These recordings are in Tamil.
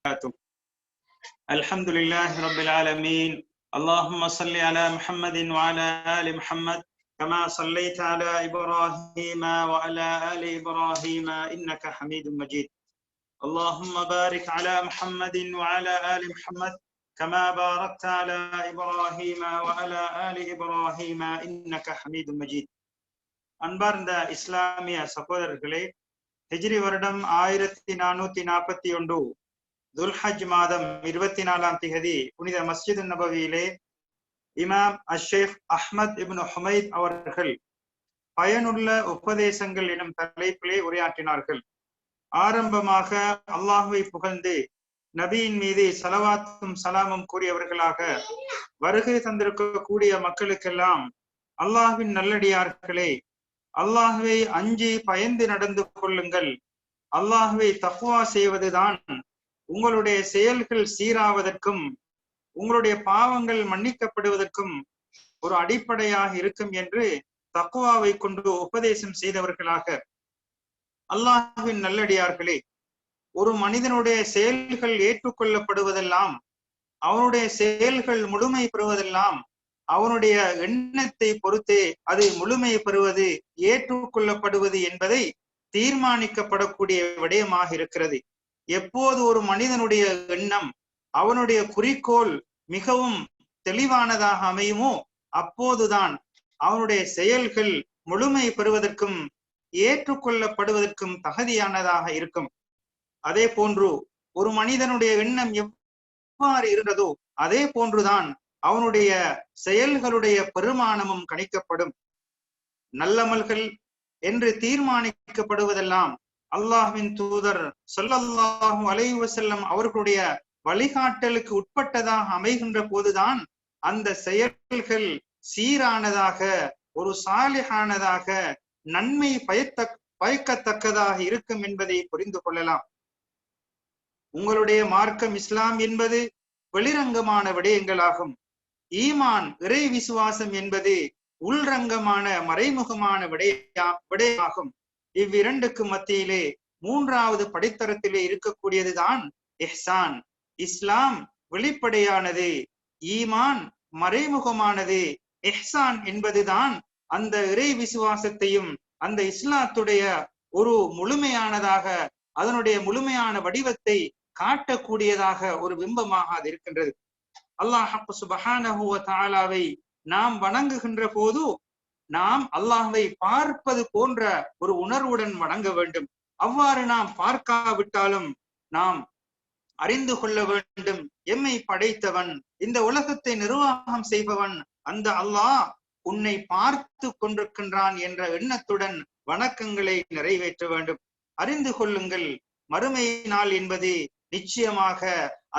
وبركاته الحمد لله رب العالمين اللهم صل على محمد وعلى آل محمد كما صليت على إبراهيم وعلى آل إبراهيم إنك حميد مجيد اللهم بارك على محمد وعلى آل محمد كما باركت على إبراهيم وعلى آل إبراهيم إنك حميد مجيد அன்பார்ந்த இஸ்லாமிய சகோதரர்களே ஹிஜ்ரி வருடம் ஆயிரத்தி நானூத்தி நாற்பத்தி ஒன்று துல்ஹஜ் மாதம் இருபத்தி நாலாம் திகதி புனித மஸ்ஜித் நபவியிலே இமாம் அஷேக் அஹ்மத் இப்னு ஹுமைத் அவர்கள் பயனுள்ள உபதேசங்கள் எனும் தலைப்பிலே உரையாற்றினார்கள். ஆரம்பமாக அல்லாஹுவை புகழ்ந்து நபியின் மீது சலவாத்தும் சலாமும் கூறியவர்களாக வருகை தந்திருக்கக்கூடிய மக்களுக்கெல்லாம் அல்லாஹுவின் நல்லடியார்களே அல்லாஹுவை அஞ்சி பயந்து நடந்து கொள்ளுங்கள். அல்லாஹுவை தக்குவா செய்வதுதான் உங்களுடைய செயல்கள் சீராவதற்கும் உங்களுடைய பாவங்கள் மன்னிக்கப்படுவதற்கும் ஒரு அடிப்படையாக இருக்கும் என்று தக்குவாவை கொண்டு உபதேசம் செய்தவர்களாக அல்லாஹின் நல்லடியார்களே ஒரு மனிதனுடைய செயல்கள் ஏற்றுக்கொள்ளப்படுவதெல்லாம் அவனுடைய செயல்கள் முழுமை பெறுவதெல்லாம் அவனுடைய எண்ணத்தை பொறுத்தே அது முழுமை பெறுவது ஏற்றுக்கொள்ளப்படுவது என்பதை தீர்மானிக்கப்படக்கூடிய விடயமாக இருக்கிறது. எப்போது ஒரு மனிதனுடைய எண்ணம் அவனுடைய குறிக்கோள் மிகவும் தெளிவானதாக அமையுமோ அப்போதுதான் அவனுடைய செயல்கள் முழுமை பெறுவதற்கும் ஏற்றுக்கொள்ளப்படுவதற்கும் தகுதியானதாக இருக்கும். அதே போன்று ஒரு மனிதனுடைய எண்ணம் எவ்வாறு இருந்ததோ அதே போன்றுதான் அவனுடைய செயல்களுடைய பெருமானமும் கணிக்கப்படும். நல்லமல்கள் என்று தீர்மானிக்கப்படுவதெல்லாம் அல்லாஹ்வின் தூதர் சொல்லல்லாஹும் அலைஹி செல்லம் அவர்களுடைய வழிகாட்டலுக்கு உட்பட்டதாக அமைகின்ற போதுதான் அந்த செயல்கள் சீரானதாக ஒரு சாலிகானதாக நன்மை பயத்த பயக்கத்தக்கதாக இருக்கும் என்பதை புரிந்து கொள்ளலாம். உங்களுடைய மார்க்கம் இஸ்லாம் என்பது வெளிரங்கமான விடயங்களாகும். ஈமான் இறை விசுவாசம் என்பது உள்ரங்கமான மறைமுகமான விடயா விடயமாகும். இவ்விரண்டுக்கு மத்தியிலே மூன்றாவது படித்தரத்திலே இருக்கக்கூடியதுதான் இஹ்சான். இஸ்லாம் வெளிப்படையானது ஈமான் மறைமுகமானது. இஹ்சான் என்பதுதான் அந்த இறை விசுவாசத்தையும் அந்த இஸ்லாத்துடைய ஒரு முழுமையானதாக அதனுடைய முழுமையான வடிவத்தை காட்டக்கூடியதாக ஒரு பிம்பமாக அது இருக்கின்றது. அல்லாஹ் சுபஹானஹுவ தாலாவை நாம் வணங்குகின்ற போது நாம் அல்லாஹை பார்ப்பது போன்ற ஒரு உணர்வுடன் வணங்க வேண்டும். அவ்வாறு நாம் பார்க்காவிட்டாலும் நாம் அறிந்து கொள்ள வேண்டும். எம்மை படைத்தவன் இந்த உலகத்தை நிர்வாகம் செய்பவன் அந்த அல்லாஹ் உன்னை பார்த்து கொண்டிருக்கின்றான் என்ற எண்ணத்துடன் வணக்கங்களை நிறைவேற்ற வேண்டும். அறிந்து கொள்ளுங்கள் மறுமை நாள் என்பது நிச்சயமாக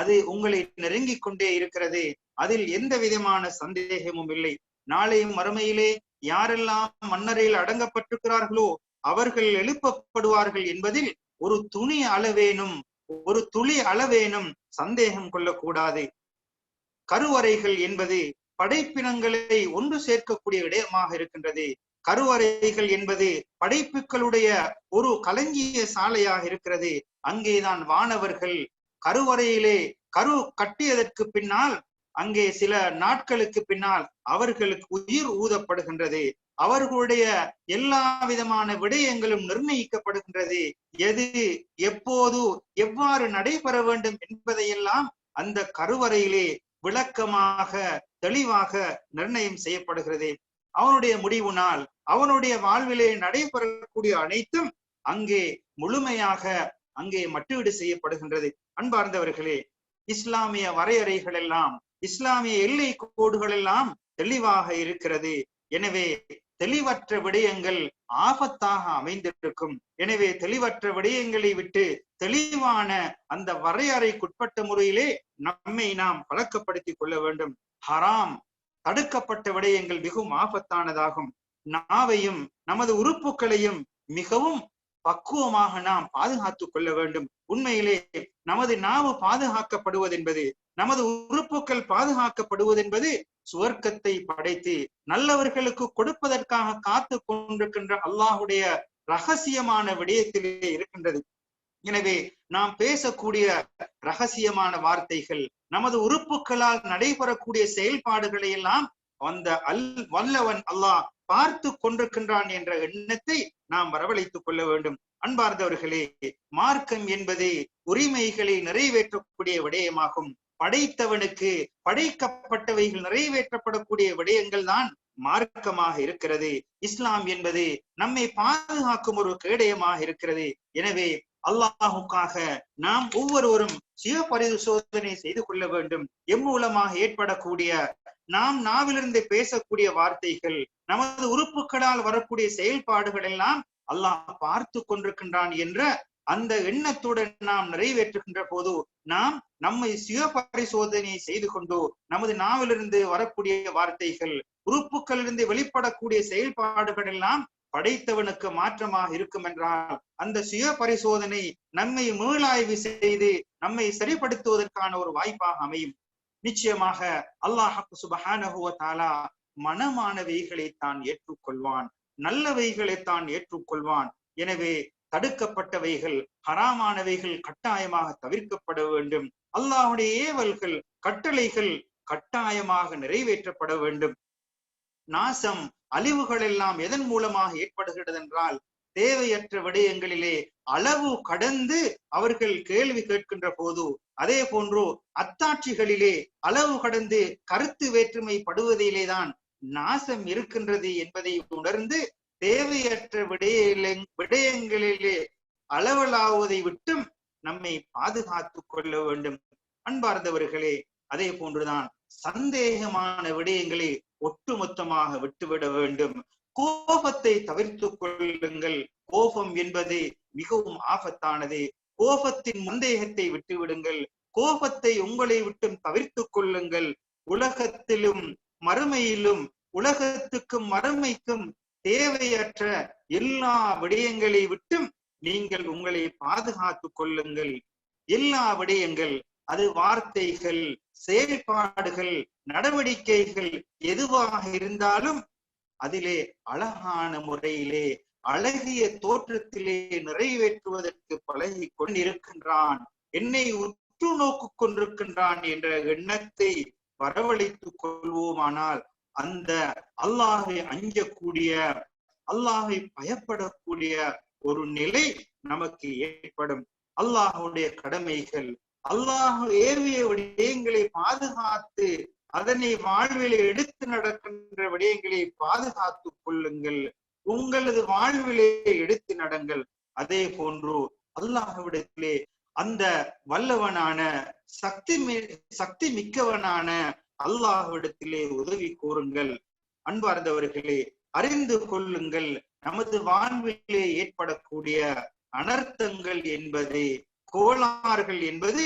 அது உங்களை நெருங்கிக் கொண்டே இருக்கிறது. அதில் எந்த விதமான சந்தேகமும் இல்லை. நாளையும் மறுமையிலே யாரெல்லாம் மன்னரையில் அடங்கப்பட்டிருக்கிறார்களோ அவர்கள் எழுப்பப்படுவார்கள் என்பதில் ஒரு துணி அளவேனும் ஒரு துளி அளவேனும் சந்தேகம் கொள்ளக்கூடாது. கருவறைகள் என்பது படைப்பினங்களை ஒன்று சேர்க்கக்கூடிய இடமாக இருக்கின்றது. கருவறைகள் என்பது படைப்புகளுடைய ஒரு கலங்கிய சாலையாக இருக்கிறது. அங்கேதான் வானவர்கள் கருவறையிலே கரு கட்டியதற்கு பின்னால் அங்கே சில நாட்களுக்கு பின்னால் அவர்களுக்கு உயிர் ஊதப்படுகின்றது. அவர்களுடைய எல்லா விதமான விடயங்களும் நிர்ணயிக்கப்படுகின்றது. எது எப்போது எவ்வாறு நடைபெற வேண்டும் என்பதையெல்லாம் அந்த கருவறையிலே விளக்கமாக தெளிவாக நிர்ணயம் செய்யப்படுகிறது. அவனுடைய முடிவு நாள் அவனுடைய வாழ்விலே நடைபெறக்கூடிய அனைத்தும் அங்கே முழுமையாக அங்கே மட்டீடு செய்யப்படுகின்றது. அன்பார்ந்தவர்களே இஸ்லாமிய வரையறைகள் எல்லாம் இஸ்லாமிய எல்லை கோடுகள் எல்லாம் தெளிவாக இருக்கிறது. எனவே தெளிவற்ற விடயங்கள் ஆபத்தாக அமைந்திருக்கும். எனவே தெளிவற்ற விடயங்களை விட்டு தெளிவான அந்த வரையறைக்குட்பட்ட முறையிலே நம்மை நாம் பழக்கப்படுத்திக் கொள்ள வேண்டும். ஹராம் தடுக்கப்பட்ட விடயங்கள் மிகவும் ஆபத்தானதாகும். நாவையும் நமது உறுப்புகளையும் மிகவும் பக்குவமாக நாம் பாதுகாத்துக் கொள்ள வேண்டும். உண்மையிலே நமது நாவு பாதுகாக்கப்படுவது என்பது நமது உறுப்புகள் பாதுகாக்கப்படுவது என்பது சுவர்க்கத்தை படைத்து நல்லவர்களுக்கு கொடுப்பதற்காக காத்து கொண்டிருக்கின்ற அல்லாஹுடைய ரகசியமான விடயத்திலே இருக்கின்றது. எனவே நாம் பேசக்கூடிய ரகசியமான வார்த்தைகள் நமது உறுப்புகளால் நடைபெறக்கூடிய செயல்பாடுகளை எல்லாம் அந்த அல் வல்லவன் அல்லாஹ் பார்த்து கொண்டிருக்கின்றான் என்ற எண்ணத்தை நாம் வரவழைத்துக் கொள்ள வேண்டும். அன்பார்ந்தவர்களே மார்க்கம் என்பது உரிமைகளை நிறைவேற்றக்கூடிய விடயமாகும். படைத்தவனுக்கு படைக்கப்பட்டவைகள் நிறைவேற்றப்படக்கூடிய விடயங்கள் தான் மார்க்கமாக இருக்கிறது. இஸ்லாம் என்பது நம்மை பாதுகாக்கும் ஒரு கேடயமாக இருக்கிறது. எனவே அல்லாஹுக்காக நாம் ஒவ்வொருவரும் சுய பரிசோதனை செய்து கொள்ள வேண்டும். எம்மூலமாக ஏற்படக்கூடிய நாம் நாவிலிருந்து பேசக்கூடிய வார்த்தைகள் நமது உறுப்புகளால் வரக்கூடிய செயல்பாடுகள் எல்லாம் அல்லாஹ் பார்த்து கொண்டிருக்கின்றான் என்ற அந்த எண்ணத்துடன் நாம் நிறைவேற்றுகின்ற போது நாம் நம்மை சுய பரிசோதனை செய்து கொண்டு நமது நாவிலிருந்து வரக்கூடிய வார்த்தைகள் உறுப்புகளிலிருந்து வெளிப்படக்கூடிய செயல்பாடுகள் எல்லாம் படைத்தவனுக்கு மாற்றமாக இருக்கும் என்றால் அந்த சுய பரிசோதனை நம்மை மீளாய்வு செய்து நம்மை சரிப்படுத்துவதற்கான ஒரு வாய்ப்பாக அமையும். நிச்சயமாக அல்லாஹ் சுபஹானஹுவ தாலா மனமானவைகளை தான் ஏற்றுக்கொள்வான். நல்லவைகளை தான் ஏற்றுக்கொள்வான். எனவே தடுக்கப்பட்டவைகள் ஹராமானவைகள் கட்டாயமாக தவிர்க்கப்பட வேண்டும். அல்லாஹுடைய ஏவல்கள் கட்டளைகள் கட்டாயமாக நிறைவேற்றப்பட வேண்டும். நாசம் அழிவுகள் எல்லாம் எதன் மூலமாக ஏற்படுகிறது என்றால் தேவையற்ற விடயங்களிலே அளவு கடந்து அவர்கள் கேள்வி கேட்கின்ற போது அதே போன்று அத்தாட்சிகளிலே அளவு கடந்து கருத்து வேற்றுமை படுவதிலேதான் நாசம் இருக்கின்றது என்பதை உணர்ந்து தேவையற்ற விடய விடயங்களிலே அளவலாவதை விட்டும் நம்மை பாதுகாத்துக் கொள்ள வேண்டும். அன்பார்ந்தவர்களே அதே போன்றுதான் சந்தேகமான விடயங்களை ஒட்டுமொத்தமாக விட்டுவிட வேண்டும். கோபத்தை தவிர்த்து கொள்ளுங்கள். கோபம் என்பது மிகவும் ஆபத்தானது. கோபத்தின் மந்தேகத்தை விட்டுவிடுங்கள். கோபத்தை உங்களை விட்டும் தவிர்த்து கொள்ளுங்கள். உலகத்திலும் மறுமையிலும் உலகத்துக்கும் மறுமைக்கும் தேவையற்ற எல்லா விடயங்களை விட்டும் நீங்கள் உங்களை பாதுகாத்துக் கொள்ளுங்கள். எல்லா விடயங்கள் அது வார்த்தைகள் செயல்பாடுகள் நடவடிக்கைகள் எதுவாக இருந்தாலும் அதிலே அழகான முறையிலே அழகிய தோற்றத்திலே நிறைவேற்றுவதற்கு பழகி கொண்டிருக்கின்றான் என்னை உற்று நோக்கு கொண்டிருக்கின்றான் என்ற எண்ணத்தை வரவழைத்துக் கொள்வோமானால் அந்த அல்லாஹை அஞ்சக்கூடிய அல்லாஹை பயப்படக்கூடிய ஒரு நிலை நமக்கு ஏற்படும். அல்லாஹுடைய கடமைகள் அல்லாஹ் ஏவிய விடயங்களை பாதுகாத்து அதனை வாழ்வில் எடுத்து நடக்கின்ற விடயங்களை பாதுகாத்துக் கொள்ளுங்கள். உங்களது வாழ்விலே எடுத்து நடங்கள். அதே போன்று அல்லாஹ்விடத்திலே அந்த வல்லவனான சக்தி சக்தி மிக்கவனான அல்லாஹ்விடத்திலே உதவி கூறுங்கள் அன்பார்ந்தவர்களே அறிந்து கொள்ளுங்கள். நமது வாழ்விலே ஏற்படக்கூடிய அனர்த்தங்கள் என்பது கோளாறுகள் என்பது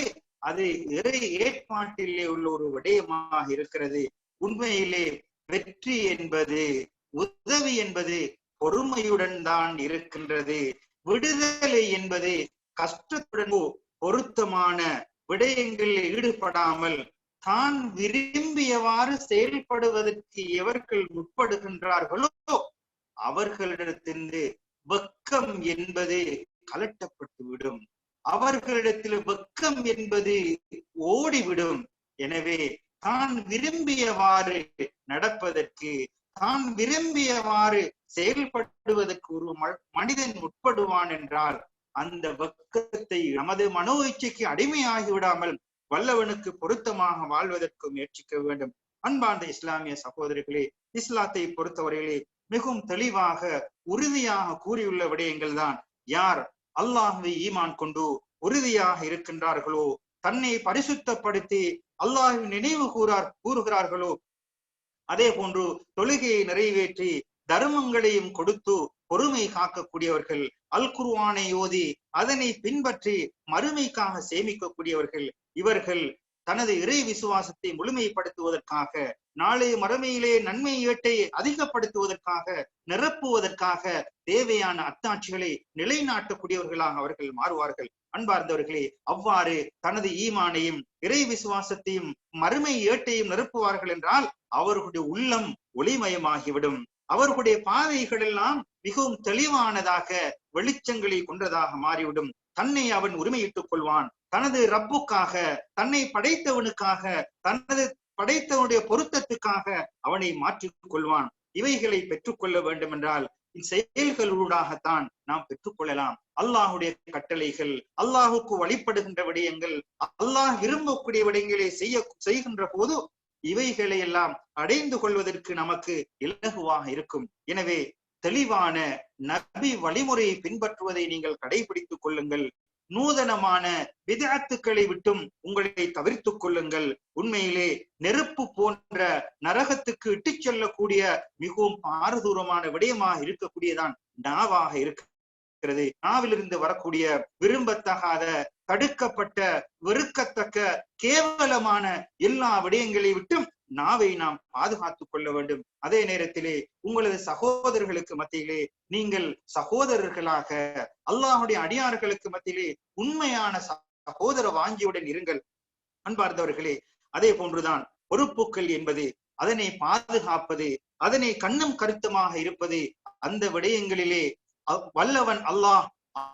அது இறை ஏற்பாட்டிலே உள்ள ஒரு விடயமாக இருக்கிறது. உண்மையிலே வெற்றி என்பது உதவி என்பது பொறுமையுடன் தான் இருக்கின்றது. விடுதலை என்பது கஷ்டத்துடன் பொருத்தமான விடயங்களில் ஈடுபடாமல் தான் விரும்பியவாறு செயல்படுவதற்கு எவர்கள் முற்படுகின்றார்களோ அவர்களிடத்திலிருந்து வெக்கம் என்பது கலட்டப்பட்டு விடும் அவர்களிடத்தில் வெக்கம் என்பது ஓடிவிடும். எனவே தான் விரும்பியவாறு நடப்பதற்கு தான் விரும்பியவாறு செயல்படுவதற்கு ஒரு மனிதன் உட்படுவான் என்றால் அந்த வக்கத்தை நமது மனோ இச்சைக்கு அடிமையாகி விடாமல் வல்லவனுக்கு பொருத்தமாக வாழ்வதற்கு முயற்சிக்க வேண்டும். அன்பார்ந்த இஸ்லாமிய சகோதரிகளே இஸ்லாத்தை பொறுத்தவரையிலே மிகவும் தெளிவாக உறுதியாக கூறியுள்ள விடயங்கள் தான். யார் அல்லாஹுவை ஈமான் கொண்டு உறுதியாக இருக்கின்றார்களோ தன்னை பரிசுத்தப்படுத்தி அல்லாஹின் நினைவு கூறார் கூறுகிறார்களோ அதே போன்று தொழுகையை நிறைவேற்றி தர்மங்களையும் கொடுத்து பொறுமை காக்கக்கூடியவர்கள் அல் குருவானை ஓதி அதனை பின்பற்றி மறுமைக்காக சேமிக்கக்கூடியவர்கள் இவர்கள் தனது இறை விசுவாசத்தை முழுமைப்படுத்துவதற்காக நாளை மறுமையிலே நன்மை ஏட்டை அதிகப்படுத்துவதற்காக நிரப்புவதற்காக தேவையான அத்தாட்சிகளை நிலைநாட்டக்கூடியவர்களாக அவர்கள் மாறுவார்கள். அன்பார்ந்தவர்களே அவ்வாறு தனது ஈமானையும் இறை விசுவாசத்தையும் மறுமை ஏட்டையும் நிரப்புவார்கள் என்றால் அவர்களுடைய உள்ளம் ஒளிமயமாகிவிடும். அவர்களுடைய பாதைகள் எல்லாம் மிகவும் தெளிவானதாக வெளிச்சங்களை கொண்டதாக மாறிவிடும். தன்னை அவன் உரிமையிட்டுக் கொள்வான். தனது ரப்புக்காக தன்னை படைத்தவனுக்காக தனது படைத்தவனுடைய பொருத்தத்துக்காக அவனை மாற்றிக் கொள்வான் இவைகளை பெற்றுக்கொள்ள வேண்டும் என்றால் செயல்களூடாகத்தான் நாம் பெற்றுக்கொள்ளலாம். அல்லாஹுடைய கட்டளைகள் அல்லாஹுக்கு வழிபடுகின்ற விடயங்கள் அல்லாஹ் விரும்பக்கூடிய விடயங்களை செய்ய செய்கின்ற போது இவைகளை எல்லாம் அடைந்து கொள்வதற்கு நமக்கு இலகுவாக இருக்கும். எனவே தெளிவான நபி வழிமுறையை பின்பற்றுவதை நீங்கள் கடைபிடித்துக் கொள்ளுங்கள். நூதனமான விதத்துக்களை விட்டும் உங்களை தவிர்த்துக் கொள்ளுங்கள். உண்மையிலே நெருப்பு போன்ற நரகத்துக்கு இட்டுச் செல்லக்கூடிய மிகவும் பாரதூரமான விடயமாக இருக்கக்கூடியதான் நாவாக இருக்கிறது. நாவிலிருந்து வரக்கூடிய விரும்பத்தகாத தடுக்கப்பட்ட வெறுக்கத்தக்க கேவலமான எல்லா விடயங்களை விட்டும் நாவை நாம் பாதுகாத்துக் கொள்ள வேண்டும். அதே நேரத்திலே உங்களது சகோதரர்களுக்கு மத்தியிலே நீங்கள் சகோதரர்களாக அல்லாஹுடைய அடியார்களுக்கு மத்தியிலே உண்மையான சகோதர வாஞ்சியுடன் இருங்கள். அன்பார்ந்தவர்களே அதே போன்றுதான் பொறுப்புக்கள் என்பது அதனை பாதுகாப்பது அதனை கண்ணும் கருத்துமாக இருப்பது அந்த விடயங்களிலே வல்லவன் அல்லாஹ்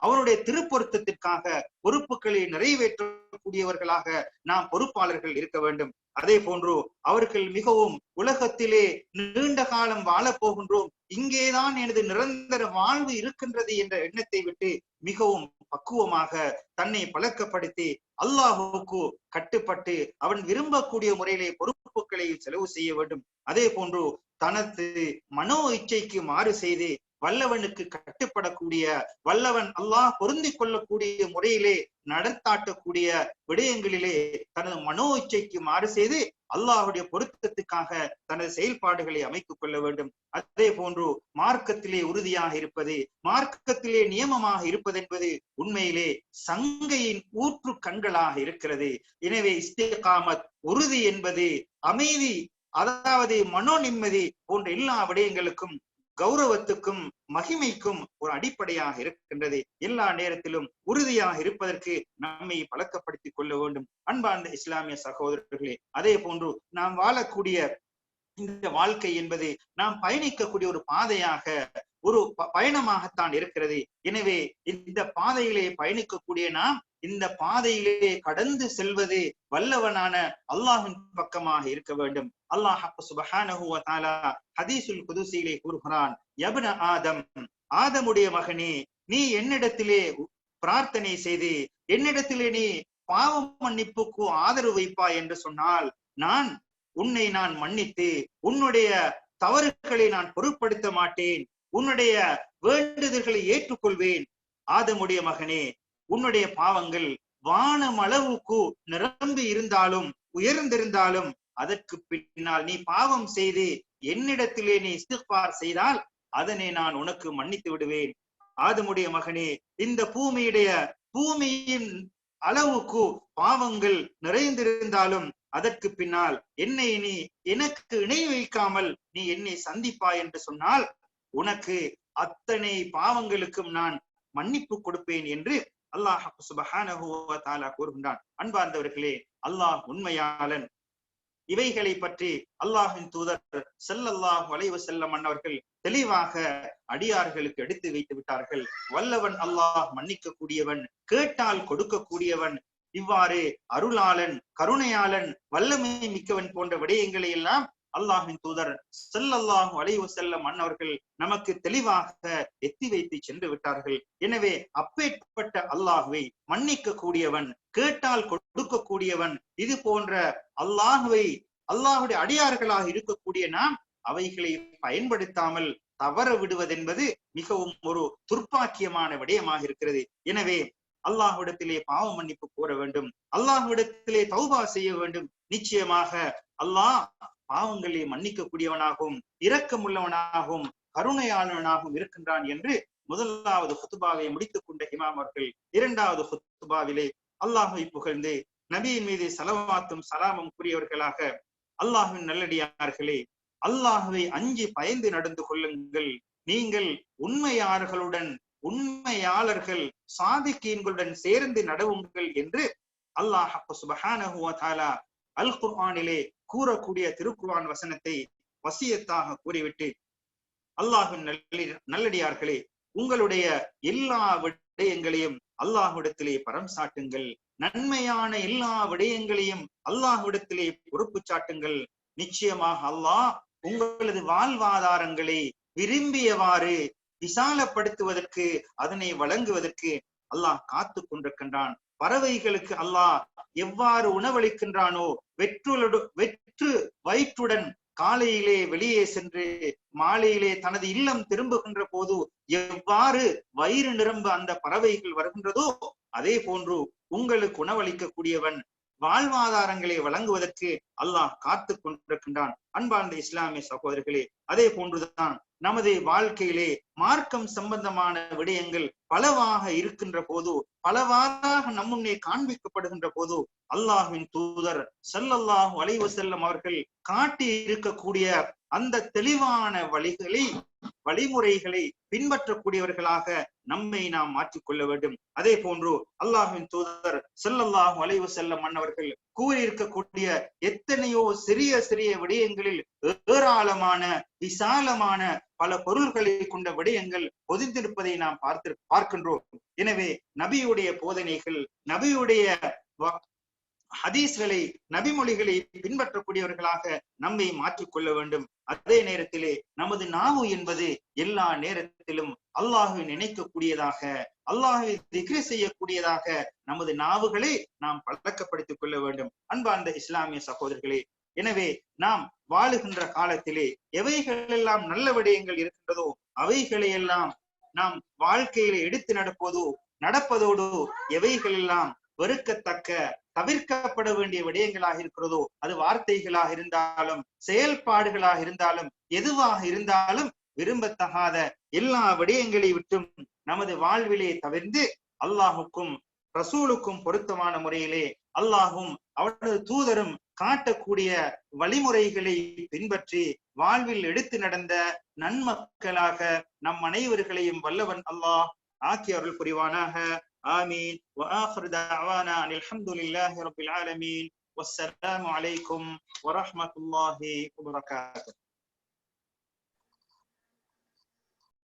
அவருடைய திருப்பொருத்தத்திற்காக பொறுப்புகளை நிறைவேற்றக்கூடியவர்களாக நாம் பொறுப்பாளர்கள் இருக்க வேண்டும். அதே போன்று அவர்கள் மிகவும் உலகத்திலே நீண்ட காலம் வாழப் போகின்றோம். இங்கேதான் எனது நிரந்தர வாழ்வு இருக்கின்றது என்ற எண்ணத்தை விட்டு மிகவும் பக்குவமாக தன்னை பழக்கப்படுத்தி அல்லாஹுக்கு கட்டுப்பட்டு அவன் விரும்பக்கூடிய முறையிலே பொறுப்புகளை செலவு செய்ய வேண்டும். அதே போன்று தனது மனோ இச்சைக்கு மாறு செய்து வல்லவனுக்கு கட்டுப்படக்கூடிய வல்லவன் அல்லாஹ் பொருந்தி கொள்ளக்கூடிய முறையிலே நடத்தாட்டக்கூடிய விடயங்களிலே தனது மனோ இச்சைக்கு மாறு செய்து அல்லாஹுடைய பொருத்தத்துக்காக தனது செயல்பாடுகளை அமைத்துக் கொள்ள வேண்டும். அதே போன்று மார்க்கத்திலே உறுதியாக இருப்பது மார்க்கத்திலே நியமமாக இருப்பது என்பது உண்மையிலே சங்கையின் ஊற்று கண்களாக இருக்கிறது. எனவே இஸ்தேகாமத் உறுதி என்பது அமைதி அதாவது மனோ நிம்மதி போன்ற எல்லா விடயங்களுக்கும் கௌரவத்துக்கும் மகிமைக்கும் ஒரு அடிப்படையாக இருக்கின்றது. எல்லா நேரத்திலும் உறுதியாக இருப்பதற்கு நம்மை பழக்கப்படுத்திக் கொள்ள வேண்டும். அன்பார்ந்த இஸ்லாமிய சகோதரர்களே அதே போன்று நாம் வாழக்கூடிய இந்த வாழ்க்கை என்பது நாம் பயணிக்கக்கூடிய ஒரு பாதையாக ஒரு பயணமாகத்தான் இருக்கிறது. எனவே இந்த பாதையிலே பயணிக்கக்கூடிய நாம் இந்த பாதையிலே கடந்து செல்வது வல்லவனான அல்லாஹின் பக்கமாக இருக்க வேண்டும். அல்லாஹ் சுபஹானஹு வ தஆலா குதுசியிலே கூறுகிறான் யப்ன ஆதம் ஆதமுடைய மகனே நீ என்னிடத்திலே பிரார்த்தனை செய்து என்னிடத்திலே நீ பாவ மன்னிப்புக்கு ஆதரவு வைப்பா என்று சொன்னால் நான் உன்னை நான் மன்னித்து உன்னுடைய தவறுகளை நான் பொருட்படுத்த மாட்டேன் உன்னுடைய வேண்டுதல்களை ஏற்றுக்கொள்வேன். ஆதமுடைய மகனே உன்னுடைய பாவங்கள் வானம் அளவுக்கு நிரம்பி இருந்தாலும் உயர்ந்திருந்தாலும் அதற்கு பின்னால் நீ பாவம் செய்து என்னிடத்திலே நீ இஸ்திஃபார் செய்தால் அதனை நான் உனக்கு மன்னித்து விடுவேன். ஆதமுடைய மகனே இந்த பூமியுடைய பூமியின் அளவுக்கு பாவங்கள் நிறைந்திருந்தாலும் அதற்கு பின்னால் என்னை நீ எனக்கு இணை வைக்காமல் நீ என்னை சந்திப்பாய் என்று சொன்னால் உனக்கு அத்தனை பாவங்களுக்கும் நான் மன்னிப்பு கொடுப்பேன் என்று அல்லாஹ் சுபஹானஹு தாலா கூறுகின்றான். அன்பார்ந்தவர்களே அல்லாஹ் உண்மையாளன். இவைகளை பற்றி அல்லாஹின் தூதர் செல்லல்லாஹ் வளைவு செல்ல மன்னவர்கள் தெளிவாக அடியார்களுக்கு எடுத்து வைத்து விட்டார்கள். வல்லவன் அல்லாஹ் மன்னிக்க கூடியவன் கேட்டால் கொடுக்க கூடியவன் இவ்வாறு அருளாளன் கருணையாளன் வல்லமை மிக்கவன் போன்ற விடயங்களை எல்லாம் அல்லாஹின் தூதர் செல்லல்லாஹு அலைவு செல்லம் அன்னவர்கள் நமக்கு தெளிவாக எத்தி வைத்து சென்று விட்டார்கள். எனவே அப்பேற்பட்ட அல்லாஹுவை மன்னிக்க கூடியவன் கேட்டால் கொடுக்க கூடியவன் இது போன்ற அல்லாஹுவை அல்லாஹுடைய அடியார்களாக இருக்கக்கூடிய நாம் அவைகளை பயன்படுத்தாமல் தவற விடுவதென்பது மிகவும் ஒரு துர்ப்பாக்கியமான விடயமாக இருக்கிறது. எனவே அல்லாஹ்விடத்திலே பாவ மன்னிப்பு கோர வேண்டும். அல்லாஹ்விடத்திலே தௌபா செய்ய வேண்டும். நிச்சயமாக அல்லாஹ் பாவங்களை மன்னிக்க கூடியவனாகவும் இரக்கமுள்ளவனாகவும் கருணையாளவனாகவும் இருக்கின்றான் என்று முதலாவது ஹுத்துபாவை முடித்துக் கொண்ட இமாம் அவர்கள் இரண்டாவது ஹுத்துபாவிலே அல்லாஹை புகழ்ந்து நபியின் மீது செலவாத்தும் சலாமும் கூறியவர்களாக அல்லாஹுவின் நல்லடியார்களே அல்லாஹுவை அஞ்சி பயந்து நடந்து கொள்ளுங்கள். நீங்கள் உண்மையாளர்களுடன் உண்மையாளர்கள் சாதிக்கீன்களுடன் சேர்ந்து நடவுங்கள் என்று அல்லாஹ் சுபஹானஹு தாலா அல் குர்ஆனிலே கூறக்கூடிய திருக்குர்ஆன் வசனத்தை வசியத்தாக கூறிவிட்டு அல்லாஹின் நல்லடியார்களே உங்களுடைய எல்லா விடயங்களையும் அல்லாஹுடத்திலே பரம் சாட்டுங்கள். நன்மையான எல்லா விடயங்களையும் அல்லாஹுடத்திலே பொறுப்பு சாட்டுங்கள். நிச்சயமாக அல்லாஹ் உங்களது வாழ்வாதாரங்களை விரும்பியவாறு விசாலப்படுத்துவதற்கு அதனை வழங்குவதற்கு அல்லாஹ் காத்து கொண்டிருக்கின்றான். பறவைகளுக்கு அல்லாஹ் எவ்வாறு உணவளிக்கின்றானோ வெற்றுளடு வெற்று வயிற்றுடன் காலையிலே வெளியே சென்று மாலையிலே தனது இல்லம் திரும்புகின்ற போது எவ்வாறு வயிறு நிரம்ப அந்த பறவைகள் வருகின்றதோ அதே போன்று உங்களுக்கு உணவளிக்கக்கூடியவன் வாழ்வாதாரங்களை வழங்குவதற்கு அல்லாஹ் காத்து கொண்டிருக்கின்றான். அன்பார்ந்த இஸ்லாமிய சகோதரர்களே அதே போன்றுதான் நமது வாழ்க்கையிலே மார்க்கம் சம்பந்தமான விடயங்கள் பலவாக இருக்கின்ற போது பலவாறாக நம்முன்னே காண்பிக்கப்படுகின்ற போது அல்லாஹ்வின் தூதர் ஸல்லல்லாஹு அலைஹி செல்லும் அவர்கள் காட்டி இருக்கக்கூடிய அந்த தெளிவான வழிகளை வழிமுறைகளை பின்பற்றக்கூடியவர்களாக நம்மை நாம் மாற்றிக்கொள்ள வேண்டும். அதே போன்று அல்லாஹின் தூதர் செல்லல்லாஹு அலைஹி செல்ல மன்னவர்கள் கூறியிருக்கக்கூடிய எத்தனையோ சிறிய சிறிய விடயங்களில் ஏராளமான விசாலமான பல பொருள்களை கொண்ட விடயங்கள் பொதிந்திருப்பதை நாம் பார்த்து பார்க்கின்றோம். எனவே நபியுடைய போதனைகள் நபியுடைய ஹதீஸ்களை நபிமொழிகளை பின்பற்றக்கூடியவர்களாக நம்மை மாற்றிக்கொள்ள வேண்டும். அதே நேரத்திலே நமது நாவு என்பது எல்லா நேரத்திலும் அல்லாஹு நினைக்கக்கூடியதாக அல்லாஹுவை திக்ரி செய்யக்கூடியதாக நமது நாவுகளை நாம் பழக்கப்படுத்திக் கொள்ள வேண்டும். அன்பார்ந்த இஸ்லாமிய சகோதரர்களே எனவே நாம் வாழுகின்ற காலத்திலே எவைகளெல்லாம் நல்ல விடயங்கள் இருக்கின்றதோ அவைகளையெல்லாம் நாம் வாழ்க்கையில எடுத்து நடப்பதோ நடப்பதோடு எவைகளெல்லாம் வெறுக்கத்தக்க தவிர்க்கப்பட வேண்டிய விடயங்களாக இருக்கிறதோ அது வார்த்தைகளாக இருந்தாலும் செயல்பாடுகளாக இருந்தாலும் எதுவாக இருந்தாலும் விரும்பத்தகாத எல்லா விடயங்களை விட்டும் நமது வாழ்விலே தவிர்ந்து அல்லாஹுக்கும் ரசூலுக்கும் பொருத்தமான முறையிலே அல்லாஹும் அவனது தூதரும் காட்டக்கூடிய வழிமுறைகளை பின்பற்றி வாழ்வில் எடுத்து நடந்த நன்மக்களாக நம் அனைவர்களையும் வல்லவன் அல்லாஹ் ஆக்கி அருள் புரிவானாக. ஆமீன். அலமதுல்லாஹி ஆலமீன். வசலாம் அலைக்கும் வரஹமத்துல்லாஹி வபரகாத்து